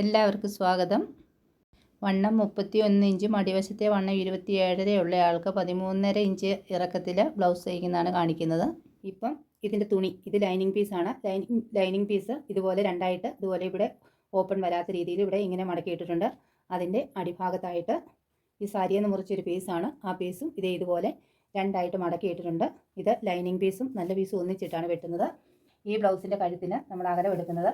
എല്ലാവർക്കും സ്വാഗതം. വണ്ണം മുപ്പത്തി ഒന്ന് ഇഞ്ചും അടിവശത്തെ വണ്ണം ഇരുപത്തി ഏഴര ഉള്ള ആൾക്ക് പതിമൂന്നര ഇഞ്ച് ഇറക്കത്തിൽ ബ്ലൗസ് തയ്ക്കുന്നതാണ് കാണിക്കുന്നത്. ഇപ്പം ഇതിന്റെ തുണി ഇത് ലൈനിങ് പീസാണ് ലൈനിങ് ലൈനിങ് പീസ് ഇതുപോലെ രണ്ടായിട്ട് ഇതുപോലെ ഇവിടെ ഓപ്പൺ വരാത്ത രീതിയിൽ ഇവിടെ ഇങ്ങനെ മടക്കിയിട്ടിട്ടുണ്ട്. അതിന്റെ അടിഭാഗത്തായിട്ട് ഈ സാരിയെന്ന് മുറിച്ചൊരു പീസാണ് ആ പീസും ഇതേ ഇതുപോലെ രണ്ടായിട്ട് മടക്കിയിട്ടിട്ടുണ്ട്. ഇത് ലൈനിങ് പീസും നല്ല പീസും ഒന്നിച്ചിട്ടാണ് വെട്ടുന്നത്. ഈ ബ്ലൗസിന്റെ കഴുത്തിന് നമ്മൾ അകലം എടുക്കുന്നത്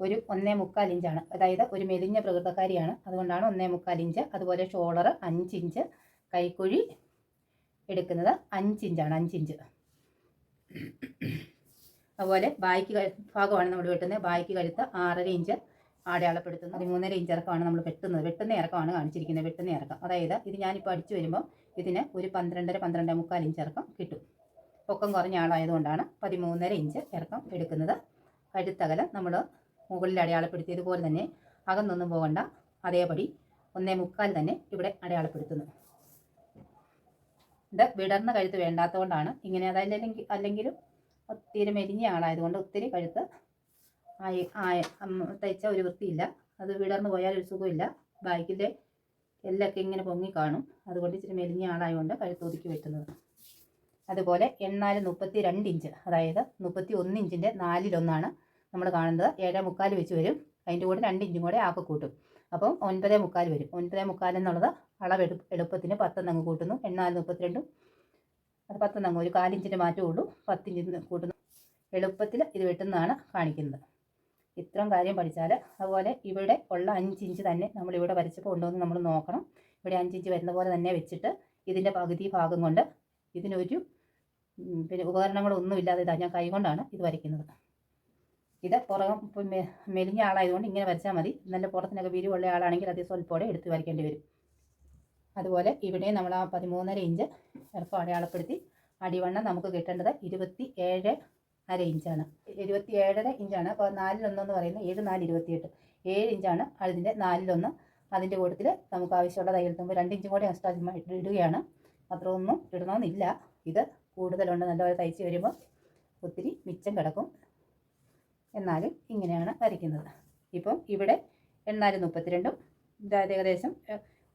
ഒരു ഒന്നേ മുക്കാൽ ഇഞ്ചാണ് അതായത് ഒരു മെലിഞ്ഞ പ്രകൃതക്കാരിയാണ്. അതുകൊണ്ടാണ് ഒന്നേ മുക്കാൽ ഇഞ്ച് അതുപോലെ ഷോളർ അഞ്ച് ഇഞ്ച് കൈക്കുഴി എടുക്കുന്നത് അഞ്ച് ഇഞ്ചാണ് അഞ്ച് ഇഞ്ച് അതുപോലെ ബായ്ക്ക് ഭാഗമാണ് നമ്മൾ വെട്ടുന്നത്. ബായ്ക്ക് കഴുത്ത് ആറര ഇഞ്ച് അടയാളപ്പെടുത്തുന്നത് പതിമൂന്നര ഇഞ്ച് ഇറക്കമാണ് നമ്മൾ വെട്ടുന്നത്. വെട്ടുന്ന ഇറക്കമാണ് കാണിച്ചിരിക്കുന്നത്. വെട്ടുന്ന ഇറക്കം. അതായത് ഇത് ഞാനിപ്പോൾ അടിച്ചു വരുമ്പോൾ ഇതിന് ഒരു പന്ത്രണ്ടര പന്ത്രണ്ട് മുക്കാൽ ഇഞ്ച് ഇറക്കം കിട്ടും. പൊക്കം കുറഞ്ഞ ആളായതുകൊണ്ടാണ് പതിമൂന്നര ഇഞ്ച് ഇറക്കം എടുക്കുന്നത്. കഴുത്തകലം നമ്മൾ മുകളിൽ അടയാളപ്പെടുത്തിയതുപോലെ തന്നെ അകന്നൊന്നും പോകണ്ട. അതേപടി ഒന്നേ മുക്കാൽ തന്നെ ഇവിടെ അടയാളപ്പെടുത്തുന്നു. ഇത് വിടർന്ന കഴുത്ത് വേണ്ടാത്തതുകൊണ്ടാണ് ഇങ്ങനെ അതല്ലെങ്കിൽ അല്ലെങ്കിലും ഒത്തിരി മെലിഞ്ഞ ആളായതുകൊണ്ട് ഒത്തിരി കഴുത്ത് ആയി ആയ തയ്ച്ച ഒരു വൃത്തിയില്ല. അത് വിടർന്നു പോയാൽ ഒരു സുഖമില്ല. ബാക്കിന്റെ എല്ലൊക്കെ ഇങ്ങനെ പൊങ്ങി കാണും. അതുകൊണ്ട് ഇച്ചിരി മെലിഞ്ഞ ആളായതുകൊണ്ട് കഴുത്ത് ഒതുക്കി വെട്ടുന്നത്. അതുപോലെ എണ്ണാൽ മുപ്പത്തി രണ്ട് ഇഞ്ച് അതായത് മുപ്പത്തി ഒന്ന് ഇഞ്ചിന്റെ നാലിലൊന്നാണ് നമ്മൾ കാണുന്നത് ഏഴേ മുക്കാൽ വെച്ച് വരും. അതിന്റെ കൂടെ രണ്ട് ഇഞ്ചും കൂടെ ആക്കി കൂട്ടും. അപ്പം ഒൻപതേ മുക്കാൽ വരും. ഒൻപതേ മുക്കാൽ എന്നുള്ളത് അളവ് എളുപ്പത്തിന് പത്തെന്നങ്ങ് കൂട്ടുന്നു. എണ്ണാൽ മുപ്പത്തിരണ്ടും അത് പത്തെന്നങ്ങ് ഒരു കാലിഞ്ചിന്റെ മാറ്റമേ ഉള്ളൂ. പത്തിഞ്ചിന് കൂട്ടുന്നു. എളുപ്പത്തിൽ ഇത് വെട്ടുന്നതാണ് കാണിക്കുന്നത്. ഇത്രയും കാര്യം പഠിച്ചാൽ അതുപോലെ ഇവിടെ ഉള്ള അഞ്ച് ഇഞ്ച് തന്നെ നമ്മളിവിടെ വരച്ചപ്പോൾ ഉണ്ടോയെന്ന് നമ്മൾ നോക്കണം. ഇവിടെ അഞ്ച് ഇഞ്ച് വരുന്ന പോലെ തന്നെ വെച്ചിട്ട് ഇതിന്റെ പകുതി ഭാഗം കൊണ്ട് ഇതിനൊരു പിന്നെ ഉപകരണങ്ങളൊന്നും ഇല്ലാതെ ഇതാ ഞാൻ കൈകൊണ്ടാണ് ഇത് വരയ്ക്കുന്നത്. ഇത് പുറകം മെലിഞ്ഞ ആളായതുകൊണ്ട് ഇങ്ങനെ വരച്ചാൽ മതി. നല്ല പുറത്തിനൊക്കെ വിരിവുള്ള ആളാണെങ്കിൽ അത് സ്വൽപ്പോടെ എടുത്ത് വരയ്ക്കേണ്ടി വരും. അതുപോലെ ഇവിടെ നമ്മൾ ആ പതിമൂന്നര ഇഞ്ച് ഇറക്കം അടയാളപ്പെടുത്തി അടിവണ്ണം നമുക്ക് കിട്ടേണ്ടത് ഇരുപത്തി ഏഴ് അര ഇഞ്ചാണ് ഇരുപത്തി ഏഴര ഇഞ്ചാണ് അപ്പോൾ നാലിലൊന്നെന്ന് പറയുന്നത് ഏഴ് നാല് ഇരുപത്തിയെട്ട്. ഏഴ് ഇഞ്ചാണ് അതിന്റെ നാലിലൊന്ന് അതിന്റെ കൂട്ടത്തിൽ നമുക്ക് ആവശ്യമുള്ള തയ്യൽ തുമ്പോൾ രണ്ട് ഇഞ്ചും കൂടെ എക്സ്ട്രാ ഇടുകയാണ്. അത്രയൊന്നും ഇടണമെന്നില്ല. ഇത് കൂടുതലുണ്ട്. നല്ലപോലെ തയ്ച്ച് വരുമ്പോൾ ഒത്തിരി മിച്ചം കിടക്കും. എന്നാലും ഇങ്ങനെയാണ് വരയ്ക്കുന്നത്. ഇപ്പം ഇവിടെ എണ്ണാൽ മുപ്പത്തിരണ്ടും അതായത് ഏകദേശം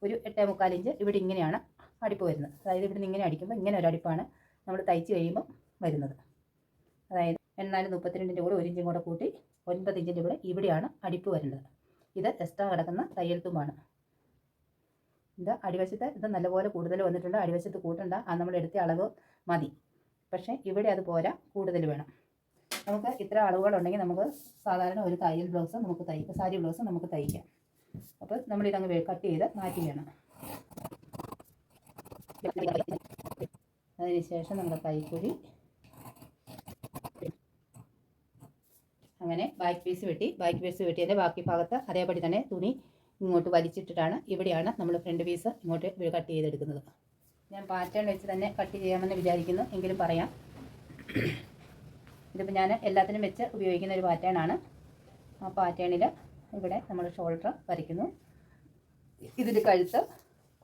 ഒരു എട്ടേ മുക്കാൽ ഇഞ്ച് ഇവിടെ ഇങ്ങനെയാണ് അടിപ്പ് വരുന്നത്. അതായത് ഇവിടെ നിന്ന് ഇങ്ങനെ അടിക്കുമ്പോൾ ഇങ്ങനെ ഒരു അടിപ്പാണ് നമ്മൾ തയ്ച്ച് കഴിയുമ്പോൾ വരുന്നത്. അതായത് എണ്ണാൽ മുപ്പത്തിരണ്ടിന്റെ കൂടെ ഒരു ഇഞ്ചും കൂടെ കൂട്ടി ഒൻപത് ഇഞ്ചിന്റെ കൂടെ ഇവിടെയാണ് അടിപ്പ് വരുന്നത്. ഇത് എക്സ്ട്രാ കിടക്കുന്ന തയ്യൽ ഇത് അടിവശത്ത് ഇത് നല്ലപോലെ കൂടുതൽ വന്നിട്ടുണ്ട്. അടിവശത്ത് കൂട്ടണ്ട. ആ നമ്മൾ എടുത്ത അളവ് മതി. പക്ഷേ ഇവിടെ അത് പോരാ കൂടുതൽ വേണം. നമുക്ക് ഇത്ര അളവുകളുണ്ടെങ്കിൽ നമുക്ക് സാധാരണ ഒരു തയ്യൽ ബ്ലൗസ് നമുക്ക് തയ്ക്കാം. സാരി ബ്ലൗസ് നമുക്ക് തയ്ക്കാം. അപ്പോൾ നമ്മളിതങ്ങ് കട്ട് ചെയ്ത് മാറ്റി വേണം. അതിനുശേഷം നമ്മുടെ കൈക്കുഴി അങ്ങനെ ബാക്ക് പീസ് വെട്ടി. ബാക്ക് പീസ് വെട്ടിയതിന്റെ ബാക്കി ഭാഗത്ത് അതേപടി തന്നെ തുണി ഇങ്ങോട്ട് വലിച്ചിട്ടിട്ടാണ്. ഇവിടെയാണ് നമ്മൾ ഫ്രണ്ട് പീസ് ഇങ്ങോട്ട് കട്ട് ചെയ്തെടുക്കുന്നത്. ഞാൻ പാറ്റേൺ വെച്ച് തന്നെ കട്ട് ചെയ്യാമെന്ന് വിചാരിക്കുന്നു. എങ്കിലും പറയാം. ഇതിപ്പോൾ ഞാൻ എല്ലാത്തിനും വെച്ച് ഉപയോഗിക്കുന്ന ഒരു പാറ്റേൺ ആണ്. ആ പാറ്റേണിൽ ഇവിടെ നമ്മൾ ഷോൾഡർ വരയ്ക്കുന്നു. ഇതിന്റെ കഴുത്ത്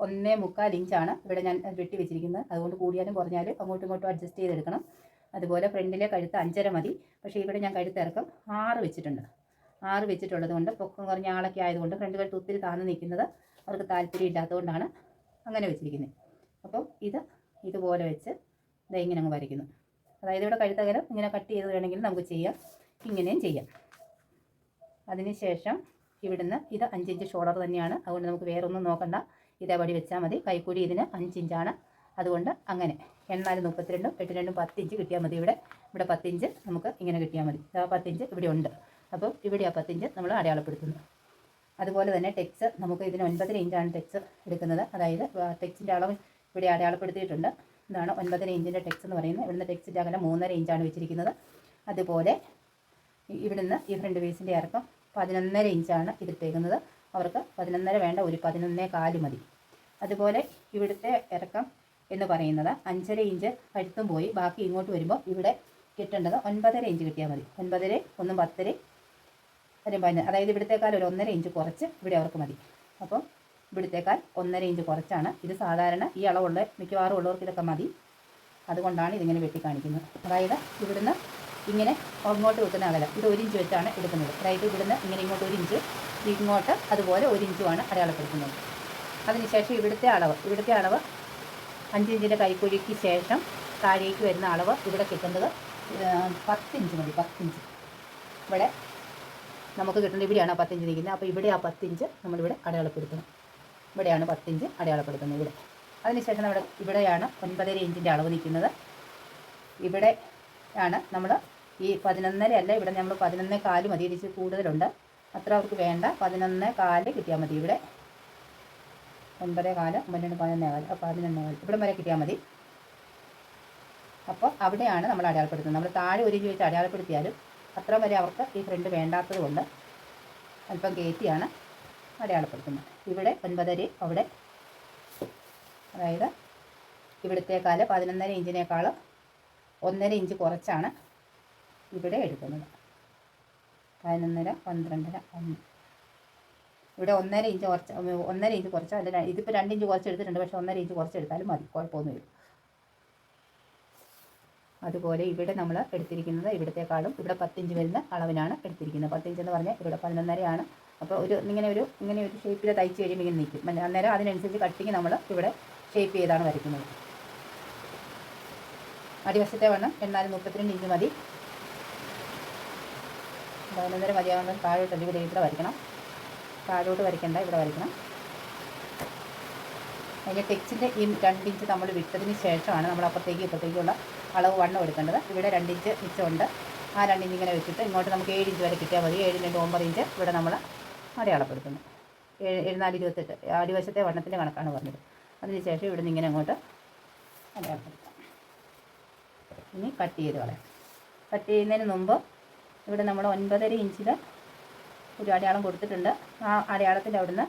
ഒന്നേ മുക്കാൽ ഇഞ്ചാണ് ഇവിടെ ഞാൻ വെട്ടി വെച്ചിരിക്കുന്നത്. അതുകൊണ്ട് കൂടിയാലും കുറഞ്ഞാലും അങ്ങോട്ടും ഇങ്ങോട്ടും അഡ്ജസ്റ്റ് ചെയ്തെടുക്കണം. അതുപോലെ ഫ്രണ്ടിലെ കഴുത്ത് അഞ്ചര മതി. പക്ഷേ ഇവിടെ ഞാൻ കഴുത്ത് ഇറക്കം ആറ് വെച്ചിട്ടുണ്ട്. ആറ് വെച്ചിട്ടുള്ളത് കൊണ്ട് പൊക്കം കുറഞ്ഞ ആളൊക്കെ ആയതുകൊണ്ട് ഫ്രണ്ട് കഴുത്ത് ഒത്തിരി താന്ന് നിൽക്കുന്നത് അവർക്ക് താല്പര്യം ഇല്ലാത്തതുകൊണ്ടാണ് അങ്ങനെ വെച്ചിരിക്കുന്നത്. അപ്പം ഇത് ഇതുപോലെ വെച്ച് ഇതെങ്ങനെ അങ്ങ് വരയ്ക്കുന്നു. അതായത് ഇവിടെ കഴുത്തകരം ഇങ്ങനെ കട്ട് ചെയ്ത് വേണമെങ്കിൽ നമുക്ക് ചെയ്യാം. ഇങ്ങനെയും ചെയ്യാം. അതിനുശേഷം ഇവിടുന്ന് ഇത് അഞ്ചിഞ്ച് ഷോളർ തന്നെയാണ്. അതുകൊണ്ട് നമുക്ക് വേറെ ഒന്നും നോക്കണ്ട ഇതേപടി വെച്ചാൽ മതി. കൈക്കൂലി ഇതിന് അഞ്ചിഞ്ചാണ് അതുകൊണ്ട് അങ്ങനെ എണ്ണാൽ മുപ്പത്തിരണ്ടും എട്ട് രണ്ടും പത്തിഞ്ച് കിട്ടിയാൽ മതി ഇവിടെ. ഇവിടെ പത്തിഞ്ച് നമുക്ക് ഇങ്ങനെ കിട്ടിയാൽ മതി. ആ പത്തിഞ്ച് ഇവിടെ ഉണ്ട്. അപ്പോൾ ഇവിടെ ആ പത്തിഞ്ച് നമ്മൾ അടയാളപ്പെടുത്തുന്നു. അതുപോലെ തന്നെ ടെക്സ് നമുക്ക് ഇതിന് ഒൻപതര ഇഞ്ചാണ് ടെക്സ് എടുക്കുന്നത്. അതായത് ടെക്സിന്റെ അളവ് ഇവിടെ അടയാളപ്പെടുത്തിയിട്ടുണ്ട്. ഇതാണ് ഒൻപതര ഇഞ്ചിന്റെ ടെക്സ് എന്ന് പറയുന്നത്. ഇവിടുന്ന് ടെക്സിന്റെ അകലം മൂന്നര ഇഞ്ചാണ് വെച്ചിരിക്കുന്നത്. അതുപോലെ ഇവിടുന്ന് ഈ ഫ്രണ്ട് പേസിന്റെ ഇറക്കം പതിനൊന്നര ഇഞ്ചാണ് ഇതിട്ടേക്കുന്നത്. അവർക്ക് പതിനൊന്നര വേണ്ട ഒരു പതിനൊന്നേ കാൽ മതി. അതുപോലെ ഇവിടുത്തെ ഇറക്കം എന്ന് പറയുന്നത് അഞ്ചര ഇഞ്ച് കഴുത്തും പോയി. ബാക്കി ഇങ്ങോട്ട് വരുമ്പോൾ ഇവിടെ കിട്ടേണ്ടത് ഒൻപതര ഇഞ്ച് കിട്ടിയാൽ മതി. ഒൻപതര ഒന്നും പത്തര കാര്യം പതിനൊന്ന്. അതായത് ഇവിടത്തേക്കാൾ ഒരു ഒന്നര ഇഞ്ച് കുറച്ച് ഇവിടെ അവർക്ക് മതി. അപ്പം ഇവിടത്തേക്കാൾ ഒന്നര ഇഞ്ച് കുറച്ചാണ്. ഇത് സാധാരണ ഈ അളവുള്ള മിക്കവാറും ഉള്ളവർക്ക് ഇതൊക്കെ മതി. അതുകൊണ്ടാണ് ഇതിങ്ങനെ വെട്ടി കാണിക്കുന്നത് അതായത് ഇവിടുന്ന് ഇങ്ങനെ അങ്ങോട്ട് വെക്കുന്ന അകലം. ഇത് ഒരു ഇഞ്ച് വെച്ചാണ് എടുക്കുന്നത്. അതായത് ഇവിടുന്ന് ഇങ്ങനെ ഇങ്ങോട്ട് ഒരു ഇഞ്ച് ഇങ്ങോട്ട് അതുപോലെ ഒരു ഇഞ്ചുമാണ് അടയാളപ്പെടുത്തുന്നത്. അതിനുശേഷം ഇവിടുത്തെ അളവ്. ഇവിടുത്തെ അളവ് അഞ്ച് ഇഞ്ചിന്റെ കൈക്കുഴിക്ക് ശേഷം താഴേക്ക് വരുന്ന അളവ് ഇവിടെ കിട്ടുന്നത് പത്തിഞ്ച് മതി പത്തിഞ്ച് ഇവിടെ നമുക്ക് കിട്ടുന്നത് ഇവിടെയാണ് ആ പത്തിഞ്ച് നിൽക്കുന്നത്. അപ്പോൾ ഇവിടെ ആ പത്തിഞ്ച് നമ്മളിവിടെ അടയാളപ്പെടുത്തണം. ഇവിടെയാണ് പത്തിഞ്ച് അടയാളപ്പെടുത്തുന്നത് ഇവിടെ. അതിനുശേഷം നമ്മുടെ ഇവിടെയാണ് ഒൻപതര ഇഞ്ചിന്റെ അളവ് നിൽക്കുന്നത്. ഇവിടെ ആണ് നമ്മൾ ഈ പതിനൊന്നര അല്ല ഇവിടെ നമ്മൾ പതിനൊന്നേ കാൽ മതി. ഇതിച്ച് കൂടുതലുണ്ട്. അത്ര അവർക്ക് വേണ്ട. പതിനൊന്ന് കാൽ കിട്ടിയാൽ മതി ഇവിടെ. ഒൻപതേ കാൽ പന്ത്രണ്ട് പതിനൊന്നേ കാൽ. പതിനൊന്നേ കാൽ. ഇവിടെ വരെ കിട്ടിയാൽ മതി. അപ്പോൾ അവിടെയാണ് നമ്മൾ അടയാളപ്പെടുത്തുന്നത്. നമ്മൾ താഴെ ഒരു ഇഞ്ച് വെച്ച് അടയാളപ്പെടുത്തിയാലും അത്ര വരെ അവർക്ക് ഈ ഫ്രണ്ട് വേണ്ടാത്തത് കൊണ്ട് അല്പം കയറ്റിയാണ്. അടയാളപ്പെടുത്തുന്നത് ഇവിടെ ഒൻപതര അവിടെ അതായത് ഇവിടത്തേക്കാൾ പതിനൊന്നര ഇഞ്ചിനേക്കാൾ ഒന്നര ഇഞ്ച് കുറച്ചാണ് ഇവിടെ എടുക്കുന്നത്. പതിനൊന്നര പന്ത്രണ്ടര ഒന്ന്. ഇവിടെ ഒന്നര ഇഞ്ച് കുറച്ച് ഒന്നര ഇഞ്ച് കുറച്ച് അല്ല ഇതിപ്പോൾ രണ്ട് ഇഞ്ച് കുറച്ച് എടുത്തിട്ടുണ്ട് പക്ഷേ ഒന്നര ഇഞ്ച് കുറച്ച് എടുത്താലും മതി കുഴപ്പമൊന്നുമില്ല അതുപോലെ ഇവിടെ നമ്മൾ എടുത്തിരിക്കുന്നത് ഇവിടത്തെക്കാളും ഇവിടെ പത്തിഞ്ച് വരുന്ന അളവിനാണ് എടുത്തിരിക്കുന്നത്. പത്തിഞ്ച് എന്ന് പറഞ്ഞാൽ ഇവിടെ പതിനൊന്നരയാണ് അപ്പോൾ ഒരു ഇങ്ങനെ ഒരു ഇങ്ങനെ ഒരു ഷേപ്പിൽ തയ്ച്ച് കഴിയുമ്പോൾ ഇങ്ങനെ നിൽക്കും അന്നേരം അതിനനുസരിച്ച് കട്ടിങ് നമ്മൾ ഇവിടെ ഷേപ്പ് ചെയ്താണ് വരയ്ക്കുന്നത്. അടിവശത്തെ വണ്ണം എന്നാലും മുപ്പത്തിരണ്ട് ഇഞ്ച് മതി. പതിനൊന്നര മതിയാകുന്ന താഴോട്ട് ഇവിടെ ഇവിടെ വരയ്ക്കണം. താഴോട്ട് വരയ്ക്കേണ്ട ഇവിടെ വരയ്ക്കണം. അതിന്റെ ടെക്സ്റ്റിന്റെ ഈ രണ്ട് ഇഞ്ച് നമ്മൾ വിട്ടതിന് ശേഷമാണ് നമ്മൾ അപ്പുറത്തേക്ക് ഇപ്പുറത്തേക്കുള്ള അളവ് വണ്ണം എടുക്കേണ്ടത്. ഇവിടെ രണ്ട് ഇഞ്ച് മിച്ചമുണ്ട്. ആ രണ്ട് ഇഞ്ച് ഇങ്ങനെ വെച്ചിട്ട് ഇങ്ങോട്ട് നമുക്ക് ഏഴ് ഇഞ്ച് വരെ കിട്ടിയാൽ മതി. ഏഴ് ഒമ്പത് ഇഞ്ച് ഇവിടെ നമ്മൾ അടയാളപ്പെടുത്തുന്നു. ഏഴ് എഴുന്നാൽ ഇരുപത്തെട്ട് അടിവശത്തെ വണ്ണത്തിന്റെ കണക്കാണ് പറഞ്ഞത്. അതിനുശേഷം ഇവിടെ നിന്ന് ഇങ്ങനെ അങ്ങോട്ട് അടയാളപ്പെടുത്താം. ഇനി കട്ട് ചെയ്ത് കളയാം കട്ട് ചെയ്യുന്നതിന് മുമ്പ് ഇവിടെ നമ്മൾ ഒൻപതര ഇഞ്ചിൽ ഒരു അടയാളം കൊടുത്തിട്ടുണ്ട്. ആ അടയാളത്തിന്റെ അവിടുന്ന്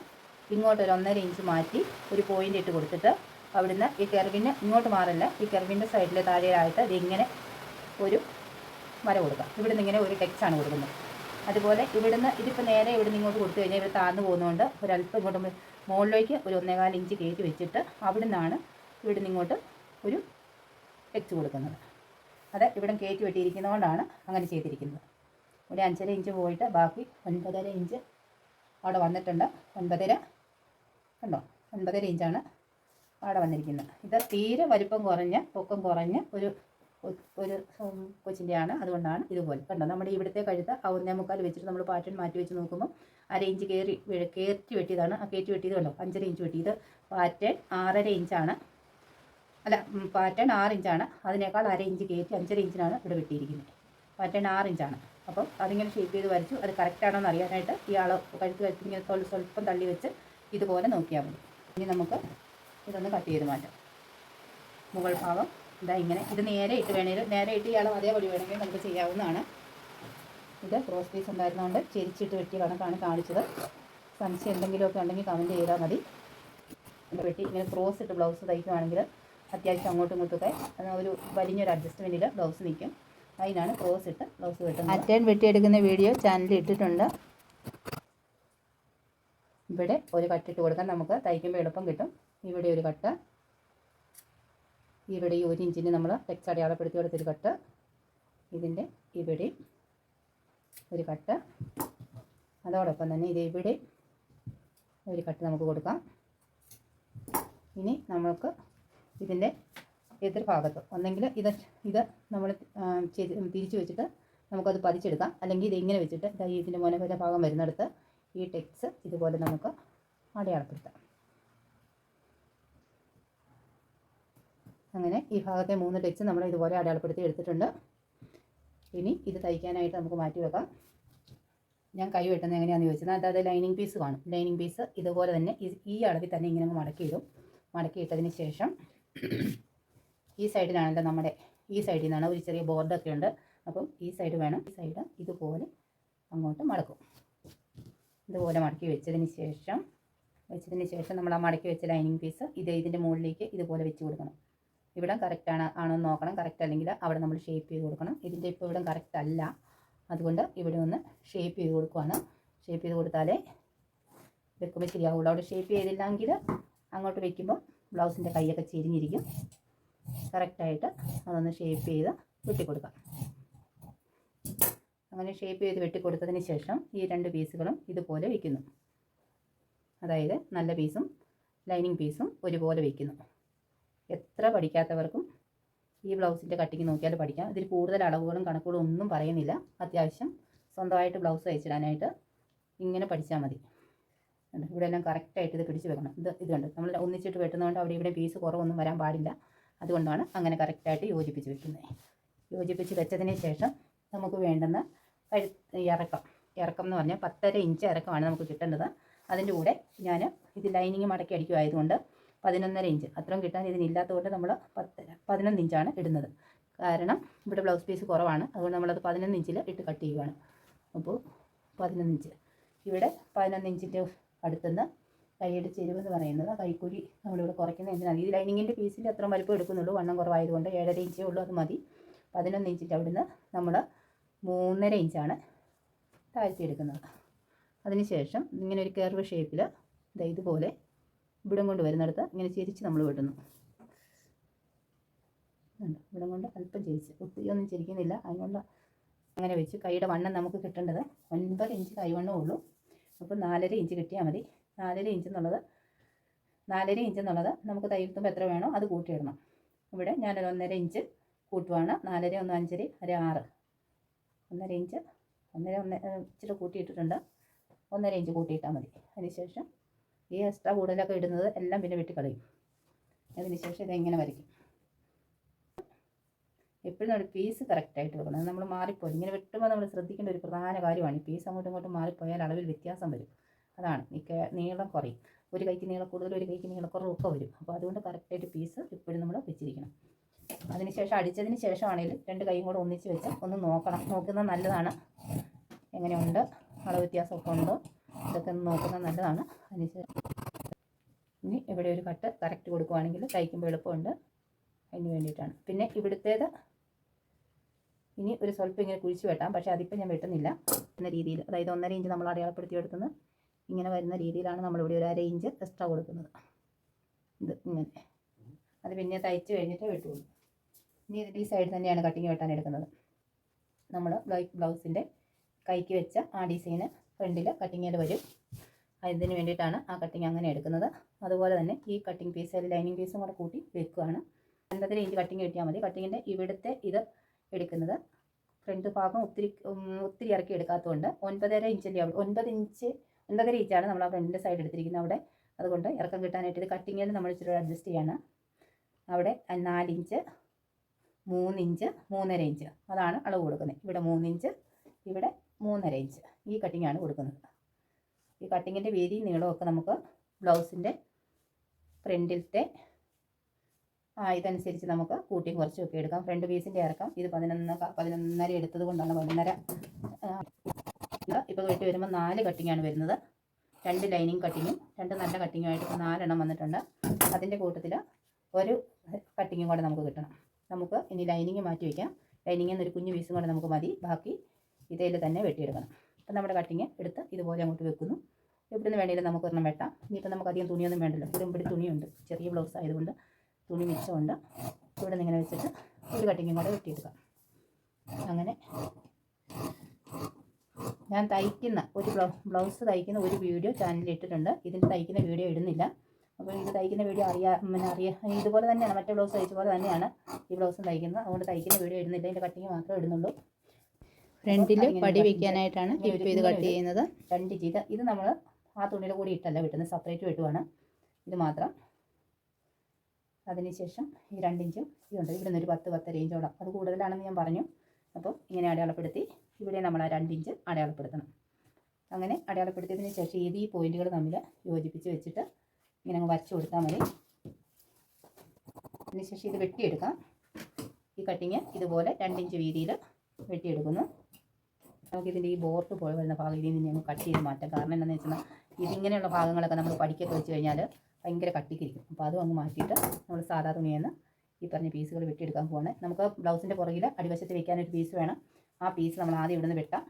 ഇങ്ങോട്ട് ഒരു ഒന്നര ഇഞ്ച് മാറ്റി ഒരു പോയിന്റ് ഇട്ട് കൊടുത്തിട്ട് അവിടുന്ന് ഈ കെർവിന് ഇങ്ങോട്ട് മാറില്ല. ഈ കെർവിന്റെ സൈഡിൽ താഴെയായിട്ട് ഇതിങ്ങനെ ഒരു വര കൊടുക്കാം. ഇവിടുന്ന് ഇങ്ങനെ ഒരു ടെക്സ്റ്റാണ് കൊടുക്കുന്നത്. അതുപോലെ ഇവിടുന്ന് ഇതിപ്പോൾ നേരെ ഇവിടുന്ന് ഇങ്ങോട്ട് കൊടുത്തു കഴിഞ്ഞാൽ ഇവിടെ താഴ്ന്നു പോകുന്നതുകൊണ്ട് ഒരല്പം ഇങ്ങോട്ട് മുകളിലേക്ക് ഒരു ഒന്നേകാൽ ഇഞ്ച് കയറ്റി വെച്ചിട്ട് അവിടുന്നാണ് ഇവിടുന്ന് ഇങ്ങോട്ട് ഒരു വെച്ച് കൊടുക്കുന്നത്. അത് ഇവിടെ കയറ്റി വെട്ടിയിരിക്കുന്നതുകൊണ്ടാണ് അങ്ങനെ ചെയ്തിരിക്കുന്നത്. ഇവിടെ അഞ്ചര ഇഞ്ച് പോയിട്ട് ബാക്കി ഒൻപതര ഇഞ്ച് അവിടെ വന്നിട്ടുണ്ട്. ഒൻപതര കണ്ടോ? ഒൻപതര ഇഞ്ചാണ് അവിടെ വന്നിരിക്കുന്നത്. ഇത് തീരെ വലിപ്പം കുറഞ്ഞ് പൊക്കം കുറഞ്ഞ് ഒരു ഒരു കൊച്ചിന്റെയാണ് അതുകൊണ്ടാണ് ഇതുപോലെ. കണ്ടോ? നമ്മുടെ ഇവിടുത്തെ കഴുത്ത് ആ ഒന്നേ മുക്കാൽ വെച്ചിട്ട് നമ്മൾ പാറ്റേൺ മാറ്റി വെച്ച് നോക്കുമ്പോൾ അര ഇഞ്ച് കയറി കയറ്റി വെട്ടിയതാണ്. ആ കയറ്റി വെട്ടിയത് കണ്ടോ? അഞ്ചര ഇഞ്ച് വെട്ടിയത്. പാറ്റേൺ ആറര ഇഞ്ചാണ് അല്ല പാറ്റേൺ ആറ് ഇഞ്ചാണ് അതിനേക്കാൾ അര ഇഞ്ച് കയറ്റി അഞ്ചര ഇഞ്ചിനാണ് ഇവിടെ വെട്ടിയിരിക്കുന്നത്. പാറ്റേൺ ആറ് ഇഞ്ചാണ് അപ്പം അതിങ്ങനെ ഷേപ്പ് ചെയ്ത് വരച്ചു. അത് കറക്റ്റ് ആണോ എന്ന് അറിയാനായിട്ട് ഈ അളവ് കഴുത്ത് കഴുത്ത് ഇങ്ങനെ സ്വല്പം തള്ളി വെച്ച് ഇതുപോലെ നോക്കിയാൽ മതി. ഇനി നമുക്ക് ഇതൊന്ന് കട്ട് ചെയ്ത് മാറ്റാം. മുകൾ ഭാഗം ഇതാ ഇങ്ങനെ ഇത് നേരെ ഇട്ട് വേണേലും നേരെ ഇട്ട് ഇയാളും അതേപടി വേണമെങ്കിൽ നമുക്ക് ചെയ്യാവുന്നതാണ്. ഇത് ക്രോസ് പീസ് ഉണ്ടായിരുന്നതുകൊണ്ട് ചെരിച്ചിട്ട് വെട്ടിയ കണക്കാണ് കാണിച്ചത്. സംശയം എന്തെങ്കിലുമൊക്കെ ഉണ്ടെങ്കിൽ കമന്റ് ചെയ്താൽ മതി. ഇത് വെട്ടി ഇങ്ങനെ ക്രോസ് ഇട്ട് ബ്ലൗസ് തയ്ക്കുവാണെങ്കിൽ അത്യാവശ്യം അങ്ങോട്ടും ഇങ്ങോട്ടൊക്കെ ഒരു വലിഞ്ഞൊരു അഡ്ജസ്റ്റ്മെന്റിൽ ബ്ലൗസ് നിൽക്കും. അതിനാണ് ക്രോസ് ഇട്ട് ബ്ലൗസ് വെട്ടുന്നത്. അറ്റേൺ വെട്ടിയെടുക്കുന്ന വീഡിയോ ചാനലിൽ ഇട്ടിട്ടുണ്ട്. ഇവിടെ ഒരു കട്ടിട്ട് കൊടുക്കാൻ നമുക്ക് തയ്ക്കുമ്പോൾ എളുപ്പം കിട്ടും. ഇവിടെ ഒരു കട്ട് ഇവിടെ ഈ ഒരു ഇഞ്ചിന് നമ്മൾ വെച്ച് അടയാളപ്പെടുത്തി കൊടുത്തൊരു കട്ട് ഇതിന്റെ ഇവിടെ ഒരു കട്ട്. അതോടൊപ്പം തന്നെ ഇത് ഇവിടെ ഒരു കട്ട് നമുക്ക് കൊടുക്കാം. ഇനി നമ്മൾക്ക് ഇതിന്റെ എതിർ ഭാഗത്ത് ഒന്നെങ്കിൽ ഇത് ഇത് നമ്മൾ തിരിച്ച് വെച്ചിട്ട് നമുക്കത് പതിച്ചെടുക്കാം. അല്ലെങ്കിൽ ഇത് ഇങ്ങനെ വെച്ചിട്ട് ഇതിന്റെ മുനകര ഭാഗം വരുന്നിടത്ത് ഈ ടെക്സ് ഇതുപോലെ നമുക്ക് അടയാളപ്പെടുത്താം. അങ്ങനെ ഈ ഭാഗത്തെ മൂന്ന് ടെക്സ് നമ്മൾ ഇതുപോലെ അടയാളപ്പെടുത്തി എടുത്തിട്ടുണ്ട്. ഇനി ഇത് തയ്ക്കാനായിട്ട് നമുക്ക് മാറ്റി വെക്കാം. ഞാൻ കൈ വെട്ടുന്നത് എങ്ങനെയാണെന്ന് ചോദിച്ചത് അതായത് ലൈനിങ് പീസ് കാണും. ലൈനിങ് പീസ് ഇതുപോലെ തന്നെ ഈ- അളവിൽ തന്നെ ഇങ്ങനെ മടക്കിയിടും. മടക്കി ഇടും മടക്കി ശേഷം ഈ സൈഡിലാണല്ലോ നമ്മുടെ ഈ സൈഡിൽ നിന്നാണ് ഒരു ചെറിയ ബോർഡൊക്കെ ഉണ്ട്. അപ്പം ഈ സൈഡ് വേണം. ഈ സൈഡ് ഇതുപോലെ അങ്ങോട്ട് മടക്കും. ഇതുപോലെ മടക്കി വെച്ചതിന് ശേഷം വെച്ചതിന് ശേഷം നമ്മൾ ആ മടക്കി വെച്ച ലൈനിങ് പീസ് ഇത് ഇതിന്റെ മുകളിലേക്ക് ഇതുപോലെ വെച്ച് കൊടുക്കണം. ഇവിടെ കറക്റ്റ് ആണ് ആണോ എന്ന് നോക്കണം കറക്റ്റ് അല്ലെങ്കിൽ അവിടെ നമ്മൾ ഷേപ്പ് ചെയ്ത് കൊടുക്കണം. ഇതിന്റെ ഇപ്പോൾ ഇവിടെ കറക്റ്റ് അല്ല. അതുകൊണ്ട് ഇവിടെ ഒന്ന് ഷേപ്പ് ചെയ്ത് കൊടുക്കുവാണ്. ഷേപ്പ് ചെയ്ത് കൊടുത്താലേ വെക്കുമ്പോൾ ശരിയാവുള്ളൂ. അവിടെ ഷേപ്പ് ചെയ്തില്ലെങ്കിൽ അങ്ങോട്ട് വെക്കുമ്പോൾ ബ്ലൗസിന്റെ കൈയൊക്കെ ചെരിഞ്ഞിരിക്കും. കറക്റ്റായിട്ട് അതൊന്ന് ഷേപ്പ് ചെയ്ത് വെട്ടിക്കൊടുക്കാം അങ്ങനെ ഷേപ്പ് ചെയ്ത് വെട്ടിക്കൊടുത്തതിന് ശേഷം ഈ രണ്ട് പീസുകളും ഇതുപോലെ വയ്ക്കുന്നു അതായത് നല്ല പീസും ലൈനിങ് പീസും ഒരുപോലെ വയ്ക്കുന്നു എത്ര പഠിക്കാത്തവർക്കും ഈ ബ്ലൗസിന്റെ കട്ടിങ് നോക്കിയാൽ പഠിക്കാം. ഇതിൽ കൂടുതൽ അളവുകളും കണക്കുകളും ഒന്നും പറയുന്നില്ല. അത്യാവശ്യം സ്വന്തമായിട്ട് ബ്ലൗസ് തയ്ച്ചിടാനായിട്ട് ഇങ്ങനെ പഠിച്ചാൽ മതി? ഇവിടെ എല്ലാം കറക്റ്റായിട്ട് ഇത് പിടിച്ച് വെക്കണം. ഇത് ഇത് കണ്ട്? നമ്മൾ ഒന്നിച്ചിട്ട് വെട്ടുന്നതുകൊണ്ട് അവിടെ ഇവിടെ പീസ് കുറവൊന്നും വരാൻ പാടില്ല. അതുകൊണ്ടാണ് അങ്ങനെ കറക്റ്റായിട്ട് യോജിപ്പിച്ച് വെക്കുന്നത്. യോജിപ്പിച്ച് വെച്ചതിന് ശേഷം നമുക്ക് വേണ്ടുന്ന ഇറക്കം. ഇറക്കം എന്ന് പറഞ്ഞാൽ പത്തര ഇഞ്ച് ഇറക്കമാണ് നമുക്ക് കിട്ടേണ്ടത്. അതിന്റെ കൂടെ ഞാൻ ഇത് ലൈനിങ് മടക്കി അടിക്കുമായതുകൊണ്ട് പതിനൊന്നര ഇഞ്ച്. അത്രയും കിട്ടാൻ ഇതിനില്ലാത്തതുകൊണ്ട് നമ്മൾ പത്തര പതിനൊന്ന് ഇഞ്ചാണ് ഇടുന്നത്. കാരണം ഇവിടെ ബ്ലൗസ് പീസ് കുറവാണ്. അതുകൊണ്ട് നമ്മളത് പതിനൊന്ന് ഇഞ്ചിൽ ഇട്ട് കട്ട് ചെയ്യുവാണ്. അപ്പോൾ പതിനൊന്ന് ഇഞ്ച്. ഇവിടെ പതിനൊന്ന് ഇഞ്ചിന്റെ അടുത്തുനിന്ന് കൈയുടെ ചെരുവെന്ന് പറയുന്നത് കൈക്കൂലി നമ്മളിവിടെ കുറയ്ക്കുന്നത് എന്തിനാണ് ഈ ലൈനിങ്ങിന്റെ പീസിന്റെ അത്ര വലിപ്പം എടുക്കുന്നുള്ളൂ. വണ്ണം കുറവായതുകൊണ്ട് ഏഴര ഇഞ്ചേ ഉള്ളൂ അത് മതി. പതിനൊന്ന് ഇഞ്ചിന്റെ അവിടുന്ന് നമ്മൾ മൂന്നര ഇഞ്ചാണ് താഴ്ത്തിയെടുക്കുന്നത് അതിനുശേഷം ഇങ്ങനെ ഒരു കർവ് ഷേപ്പിൽ ഇതുപോലെ ഇവിടം കൊണ്ട് വരുന്നിടത്ത് ഇങ്ങനെ ചെരിച്ച് നമ്മൾ വെട്ടുന്നു. ഇവിടം കൊണ്ട് അല്പം ചെരിച്ച്. ഒത്തിരി ഒന്നും ചെരിക്കുന്നില്ല. അതുകൊണ്ട് അങ്ങനെ വെച്ച് കൈയുടെ വണ്ണം നമുക്ക് കിട്ടേണ്ടത് ഒൻപത് ഇഞ്ച് കൈവണ്ണം ഉള്ളൂ. അപ്പോൾ നാലര ഇഞ്ച് കിട്ടിയാൽ മതി. നാലര ഇഞ്ച് എന്നുള്ളത് നാലര ഇഞ്ച് എന്നുള്ളത് നമുക്ക് തയ്യൽത്തുമ്പോൾ എത്ര വേണോ അത് കൂട്ടിയിടണം. ഇവിടെ ഞാനൊരു ഒന്നര ഇഞ്ച് കൂട്ടുവാണ്. നാലര ഒന്ന് അഞ്ചര ഒരു ആറ്. ഒന്നര ഇഞ്ച് ഒന്നര ഒന്ന് ഇച്ചിരി കൂട്ടിയിട്ടിട്ടുണ്ട്. ഒന്നര ഇഞ്ച് കൂട്ടിയിട്ടാൽ മതി. അതിനുശേഷം ഈ എക്സ്ട്രാ കൂടുതലൊക്കെ ഇടുന്നത് എല്ലാം പിന്നെ വെട്ടിക്കളയും. അതിനുശേഷം ഇതെങ്ങനെ വരയ്ക്കും. എപ്പോഴും നമ്മൾ പീസ് കറക്റ്റായിട്ട് വെക്കണം. നമ്മൾ മാറിപ്പോയി. ഇങ്ങനെ വെട്ടുമ്പോൾ നമ്മൾ ശ്രദ്ധിക്കേണ്ട ഒരു പ്രധാന കാര്യമാണ്. ഈ പീസ് അങ്ങോട്ടും ഇങ്ങോട്ടും മാറിപ്പോയാൽ അളവിൽ വ്യത്യാസം വരും. അതാണ്. ഈ നീളം കുറയും. ഒരു കൈക്ക് നീളം കൂടുതൽ ഒരു കൈക്ക് നീളക്കുറവൊക്കെ വരും. അപ്പോൾ അതുകൊണ്ട് കറക്റ്റായിട്ട് പീസ് എപ്പോഴും നമ്മൾ വെച്ചിരിക്കണം. അതിനുശേഷം അടിച്ചതിന് ശേഷമാണെങ്കിലും രണ്ട് കൈയും കൂടെ ഒന്നിച്ച് വെച്ച് ഒന്ന് നോക്കണം. നോക്കുന്നത് നല്ലതാണ്. എങ്ങനെയുണ്ട്? അളവ് വ്യത്യാസമൊക്കെ ഉണ്ടോ? ഇതൊക്കെ നോക്കുന്നത് നല്ലതാണ്. അതിനുശേഷം ഇനി ഇവിടെ ഒരു കട്ട് കറക്റ്റ് കൊടുക്കുവാണെങ്കിൽ തയ്ക്കുമ്പോൾ എളുപ്പമുണ്ട്. അതിന് വേണ്ടിയിട്ടാണ്. പിന്നെ ഇവിടുത്തേത് ഇനി ഒരു സ്വല്പം ഇങ്ങനെ കുഴിച്ച് വെട്ടാം. പക്ഷേ അതിപ്പോൾ ഞാൻ വെട്ടുന്നില്ല. എന്ന രീതിയിൽ. അതായത് ഒന്നര ഇഞ്ച് നമ്മൾ അടയാളപ്പെടുത്തി എടുക്കുന്നത്. ഇങ്ങനെ വരുന്ന രീതിയിലാണ് നമ്മളിവിടെ ഒരു അര ഇഞ്ച് എക്സ്ട്രാ കൊടുക്കുന്നത്. ഇത് ഇങ്ങനെ. അത് പിന്നെ തയ്ച്ച് കഴിഞ്ഞിട്ട് വെട്ടുള്ളൂ. ഇനി ഇതിന്റെ ഈ സൈഡ് തന്നെയാണ് കട്ടിങ് വെട്ടാൻ എടുക്കുന്നത്. നമ്മൾ ബ്ലൗ- ബ്ലൗസിന്റെ കൈക്ക് വെച്ച ആ ഡിസൈന് ഫ്രണ്ടിൽ കട്ടിങ്ങിൽ വരും. അതിന് വേണ്ടിയിട്ടാണ് ആ കട്ടിങ് അങ്ങനെ എടുക്കുന്നത്. അതുപോലെ തന്നെ ഈ കട്ടിങ് പീസ് ലൈനിങ് പീസും കൂടെ കൂട്ടി വെക്കുകയാണ്. ഒൻപതര ഇഞ്ച് കട്ടിങ് കിട്ടിയാൽ മതി. കട്ടിങ്ങിന്റെ ഇവിടുത്തെ ഇത് എടുക്കുന്നത്. ഫ്രണ്ട് ഭാഗം ഒത്തിരി ഒത്തിരി ഇറക്കി എടുക്കാത്തതുകൊണ്ട് ഒൻപതര ഇഞ്ചിന്റെ അവിടെ ഒൻപത് ഇഞ്ച് ഒൻപതര ഇഞ്ചാണ് നമ്മൾ ആ ഫ്രണ്ടിന്റെ സൈഡ് എടുത്തിരിക്കുന്നത് അവിടെ. അതുകൊണ്ട് ഇറക്കം കിട്ടാനായിട്ട് ഇത് കട്ടിങ്ങിൽ നമ്മൾ ഇച്ചിരി അഡ്ജസ്റ്റ് ചെയ്യാണ്. അവിടെ നാലിഞ്ച് മൂന്നിഞ്ച് മൂന്നര ഇഞ്ച്. അതാണ് അളവ് കൊടുക്കുന്നത്. ഇവിടെ മൂന്നിഞ്ച് ഇവിടെ മൂന്നര ഇഞ്ച് ഈ കട്ടിങ്ങാണ് കൊടുക്കുന്നത്. ഈ കട്ടിങ്ങിന്റെ വീതി നീളമൊക്കെ നമുക്ക് ബ്ലൗസിന്റെ ഫ്രണ്ടിലത്തെ ഇതനുസരിച്ച് നമുക്ക് കൂട്ടിയും കുറച്ചും ഒക്കെ എടുക്കാം. ഫ്രണ്ട് പീസിന്റെ ഇറക്കാം ഇത് പതിനൊന്ന് പതിനൊന്നര എടുത്തത് കൊണ്ടാണ് പതിനൊന്നര. ഇപ്പോൾ വെട്ടി വരുമ്പോൾ നാല് കട്ടിങ്ങാണ് വരുന്നത്. രണ്ട് ലൈനിങ് കട്ടിങ്ങും രണ്ട് നല്ല കട്ടിങ്ങുമായിട്ട് നാലെണ്ണം വന്നിട്ടുണ്ട്. അതിന്റെ കൂട്ടത്തിൽ ഒരു കട്ടിങ്ങും കൂടെ നമുക്ക് കിട്ടണം. നമുക്ക് ഇനി ലൈനിങ് മാറ്റി വയ്ക്കാം ലൈനിങ്ങിൽ ഒരു കുഞ്ഞു പീസും കൂടെ നമുക്ക് മതി. ബാക്കി ഇതേൽ തന്നെ വെട്ടിയെടുക്കണം. അപ്പം നമ്മുടെ കട്ടിങ് എടുത്ത് ഇതുപോലെ അങ്ങോട്ട് വെക്കുന്നു. എവിടുന്ന് വേണമെങ്കിലും നമുക്ക് ഒരെണ്ണം വെട്ടാം. ഇനിയിപ്പോൾ നമുക്ക് അധികം തുണിയൊന്നും വേണ്ടല്ലോ. ഇതും കുടുംബടി തുണിയുണ്ട്. ചെറിയ ബ്ലൗസ് ആയതുകൊണ്ട് തുണി മിച്ചമുണ്ട്. ഇവിടെ നിന്ന് ഇങ്ങനെ വെച്ചിട്ട് ഒരു കട്ടിങ്ങും കൂടെ വെട്ടിയെടുക്കാം. അങ്ങനെ ഞാൻ തയ്ക്കുന്ന ഒരു ബ്ലൗ ബ്ലൗസ് തയ്ക്കുന്ന ഒരു വീഡിയോ ചാനലിൽ ഇട്ടിട്ടുണ്ട്. ഇതിന്റെ തയ്ക്കുന്ന വീഡിയോ ഇടുന്നില്ല. അപ്പോൾ ഇത് തയ്ക്കുന്ന വീഡിയോ അറിയാ പിന്നെ അറിയാ ഇതുപോലെ തന്നെയാണ്. മറ്റേ ബ്ലൗസ് തയ്ച്ച പോലെ തന്നെയാണ് ഈ ബ്ലൗസും തയ്ക്കുന്നത്. അതുകൊണ്ട് തയ്ക്കുന്ന വീഡിയോ ഇടുന്നില്ല. ഇതിന്റെ കട്ടിങ് മാത്രമേ ഇടുന്നുള്ളൂ. ഫ്രണ്ടിൽ പടി വെക്കാനായിട്ടാണ് ക്ലിപ്പ് ചെയ്ത് ഇത് കട്ട് ചെയ്യുന്നത്. രണ്ട് ഇഞ്ച് ഇത്. ഇത് നമ്മൾ ആ തുണിയുടെ കൂടി ഇട്ടല്ല വെട്ടുന്നത് സെപ്പറേറ്റ് വെട്ടുവാണ് ഇത് മാത്രം. അതിനുശേഷം ഈ രണ്ടിഞ്ചും ഇതുണ്ട് ഇവിടെ നിന്ന് ഒരു പത്ത് പത്തര ഇഞ്ചോളം. അത് കൂടുതലാണെന്ന് ഞാൻ പറഞ്ഞു. അപ്പോൾ ഇങ്ങനെ അടയാളപ്പെടുത്തി. ഇവിടെ നമ്മൾ ആ രണ്ടിഞ്ച് അടയാളപ്പെടുത്തണം. അങ്ങനെ അടയാളപ്പെടുത്തിയതിന് ശേഷം ഏത് ഈ പോയിന്റുകൾ തമ്മിൽ യോജിപ്പിച്ച് വെച്ചിട്ട് ഇങ്ങനെ അങ്ങ് വരച്ചു കൊടുത്താൽ മതി. അതിനുശേഷം ഇത് വെട്ടിയെടുക്കാം. ഈ കട്ടിങ് ഇതുപോലെ രണ്ടിഞ്ച് വീതിയിൽ വെട്ടിയെടുക്കുന്നു. നമുക്കിതിന്റെ ഈ ബോർഡ് പോലെ വരുന്ന ഭാഗം ഇതിൽ നിന്ന് കട്ട് ചെയ്ത് മാറ്റാം. കാരണം എന്താണെന്ന് വെച്ചാൽ ഇതിങ്ങനെയുള്ള ഭാഗങ്ങളൊക്കെ നമ്മൾ പഠിക്കൊക്കെ വെച്ച് കഴിഞ്ഞാൽ ഭയങ്കര കട്ടിക്കിരിക്കും. അപ്പോൾ അതും അങ്ങ് മാറ്റിയിട്ട് നമ്മൾ സാധാ തുണിയെന്ന് ഈ പറഞ്ഞ പീസുകൾ വെട്ടിയെടുക്കാൻ പോവാണ്. നമുക്ക് ബ്ലൗസിന്റെ പുറകിൽ അടിവശത്ത് വെക്കാനൊരു പീസ് വേണം. ആ പീസ് നമ്മൾ ആദ്യം ഇവിടുന്ന് വെട്ടാം.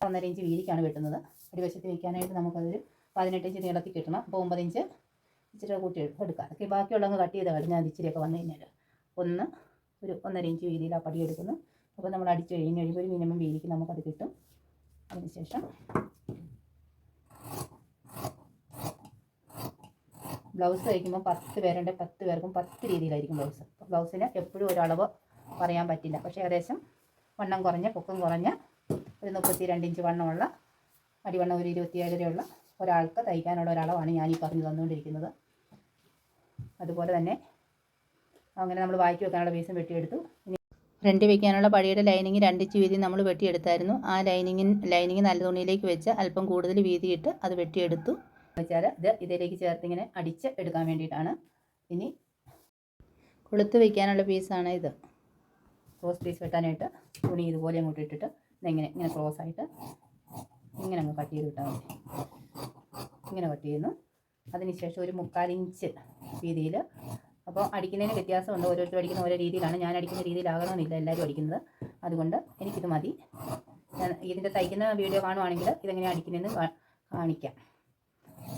ഒന്നര ഇഞ്ച് വീതിക്കാണ് വെട്ടുന്നത്. അടിവശത്ത് വെക്കാനായിട്ട് നമുക്കതൊരു പതിനെട്ട് ഇഞ്ച് നീളത്തിൽ കിട്ടണം. അപ്പോൾ ഒമ്പത് ഇഞ്ച് ഇച്ചിരി കൂട്ടി എടുക്കാം. അതൊക്കെ ബാക്കിയുള്ളങ്ങ് കട്ട് ചെയ്ത് കഴിഞ്ഞാൽ ഇച്ചിരിയൊക്കെ വന്നു കഴിഞ്ഞാൽ ഒന്ന് ഒരു ഒന്നര ഇഞ്ച് വീതിയിൽ ആ പടി എടുക്കുന്നു. അപ്പോൾ നമ്മൾ അടിച്ച് കഴിഞ്ഞ് കഴിയുമ്പോൾ ഒരു മിനിമം വീതിക്ക് നമുക്കത് കിട്ടും. അതിനുശേഷം ബ്ലൗസ് തയ്ക്കുമ്പോൾ പത്ത് പേരുണ്ട് പത്ത് പേർക്കും പത്ത് രീതിയിലായിരിക്കും ബ്ലൗസ്. ബ്ലൗസിന് എപ്പോഴും ഒരളവ് പറയാൻ പറ്റില്ല. പക്ഷേ ഏകദേശം വണ്ണം കുറഞ്ഞ പൊക്കം കുറഞ്ഞ ഒരു മുപ്പത്തി രണ്ട് ഇഞ്ച് വണ്ണമുള്ള അടിവണ്ണം ഒരു ഇരുപത്തിയേഴരയുള്ള ഒരാൾക്ക് തയ്ക്കാനുള്ള ഒരളവാണ് ഞാൻ ഈ പറഞ്ഞു തന്നുകൊണ്ടിരിക്കുന്നത്. അതുപോലെ തന്നെ അങ്ങനെ നമ്മൾ വായിക്കി വെക്കാനുള്ള പീസും വെട്ടിയെടുത്തു. ഫ്രണ്ട് വയ്ക്കാനുള്ള പടിയുടെ ലൈനിങ് രണ്ടിച്ച് വീതി നമ്മൾ വെട്ടിയെടുത്തായിരുന്നു. ആ ലൈനിങ്ങിൻ ലൈനിങ് നല്ല തുണിയിലേക്ക് വെച്ച് അല്പം കൂടുതൽ വീതിയിട്ട് അത് വെട്ടിയെടുത്തു. വെച്ചാൽ ഇത് ഇതിലേക്ക് ചേർത്ത് ഇങ്ങനെ അടിച്ച് എടുക്കാൻ വേണ്ടിയിട്ടാണ്. ഇനി കൊളുത്ത് വയ്ക്കാനുള്ള പീസാണ് ഇത്. ക്രോസ് പീസ് വെട്ടാനായിട്ട് തുണി ഇതുപോലെ അങ്ങോട്ട് ഇട്ടിട്ട് ഇതെങ്ങനെ ഇങ്ങനെ ക്രോസ് ആയിട്ട് ഇങ്ങനെ അങ്ങ് കട്ട് ചെയ്ത് വിട്ടാൽ മതി. ഇങ്ങനെ കട്ട് ചെയ്യുന്നു. അതിനുശേഷം ഒരു മുക്കാലിഞ്ച് രീതിയിൽ അപ്പോൾ അടിക്കുന്നതിന് വ്യത്യാസമുണ്ട്. ഓരോരുത്തർ അടിക്കുന്ന ഓരോ രീതിയിലാണ്. ഞാൻ അടിക്കുന്ന രീതിയിലാകണമെന്നില്ല എല്ലാവരും അടിക്കുന്നത്. അതുകൊണ്ട് എനിക്കിത് മതി. ഇതിന്റെ തയ്ക്കുന്ന വീഡിയോ കാണുവാണെങ്കിൽ ഇതെങ്ങനെ അടിക്കുന്നതെന്ന് കാണിക്കാം.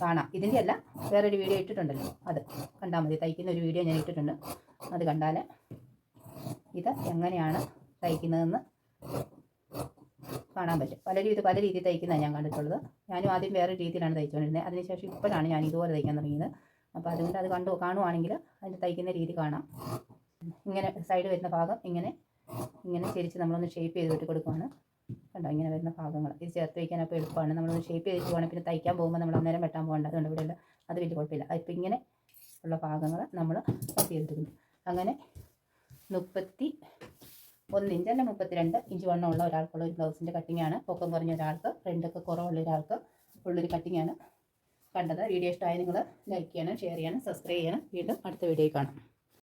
കാണാം. ഇതിന്റെ അല്ല വേറൊരു വീഡിയോ ഇട്ടിട്ടുണ്ടല്ലോ. അത് കണ്ടാൽ മതി. തയ്ക്കുന്ന ഒരു വീഡിയോ ഞാൻ ഇട്ടിട്ടുണ്ട്. അത് കണ്ടാൽ ഇത് എങ്ങനെയാണ് തയ്ക്കുന്നതെന്ന് കാണാൻ പറ്റും. പലരും ഇത് പല രീതിയിൽ തയ്ക്കുന്നതാണ് ഞാൻ കണ്ടിട്ടുള്ളത്. ഞാനും ആദ്യം വേറെ രീതിയിലാണ് തയ്ച്ചുകൊണ്ടിരുന്നത്. അതിനുശേഷം ഇപ്പോഴാണ് ഞാൻ ഇതുപോലെ തയ്ക്കാൻ തുടങ്ങിയത്. അപ്പോൾ അതുകൊണ്ട് അത് കണ്ടു കാണുവാണെങ്കിൽ അതിന്റെ തയ്ക്കുന്ന രീതി കാണാം. ഇങ്ങനെ സൈഡ് വരുന്ന ഭാഗം ഇങ്ങനെ ഇങ്ങനെ തിരിച്ച് നമ്മളൊന്ന് ഷേപ്പ് ചെയ്ത് വിട്ട് കൊടുക്കുവാണ്. കണ്ടോ? ഇങ്ങനെ വരുന്ന ഭാഗങ്ങൾ. ഇത് ചേർത്ത് വയ്ക്കാൻ അപ്പോൾ എളുപ്പമാണ്. നമ്മളൊന്ന് ഷേപ്പ് ചെയ്ത് പോകണം പിന്നെ തയ്ക്കാൻ പോകുമ്പോൾ നമ്മൾ അന്നേരം വെട്ടാൻ പോകേണ്ട. അതുകൊണ്ട് ഇവിടെ അത് വലിയ കുഴപ്പമില്ല. അപ്പോൾ ഇങ്ങനെ ഉള്ള ഭാഗങ്ങൾ നമ്മൾ കട്ട് ചെയ്തിരിക്കുന്നു അങ്ങനെ മുപ്പത്തി ഒന്ന് ഇഞ്ച് അല്ല മുപ്പത്തിരണ്ട് ഇഞ്ച് വണ്ണമുള്ള ഒരാൾക്കുള്ള ഒരു ബ്ലൗസിന്റെ കട്ടിങ്ങാണ് പൊക്കം കുറഞ്ഞ ഒരാൾക്ക് ഫ്രണ്ടൊക്കെ കുറവുള്ള ഒരാൾക്ക് ഉള്ളൊരു കട്ടിങ്ങാണ് കണ്ടത്. വീഡിയോ ഇഷ്ടമായ നിങ്ങൾ ലൈക്ക് ചെയ്യണം ഷെയർ ചെയ്യണം സബ്സ്ക്രൈബ് ചെയ്യണം വീണ്ടും അടുത്ത വീഡിയോയിൽ കാണാം.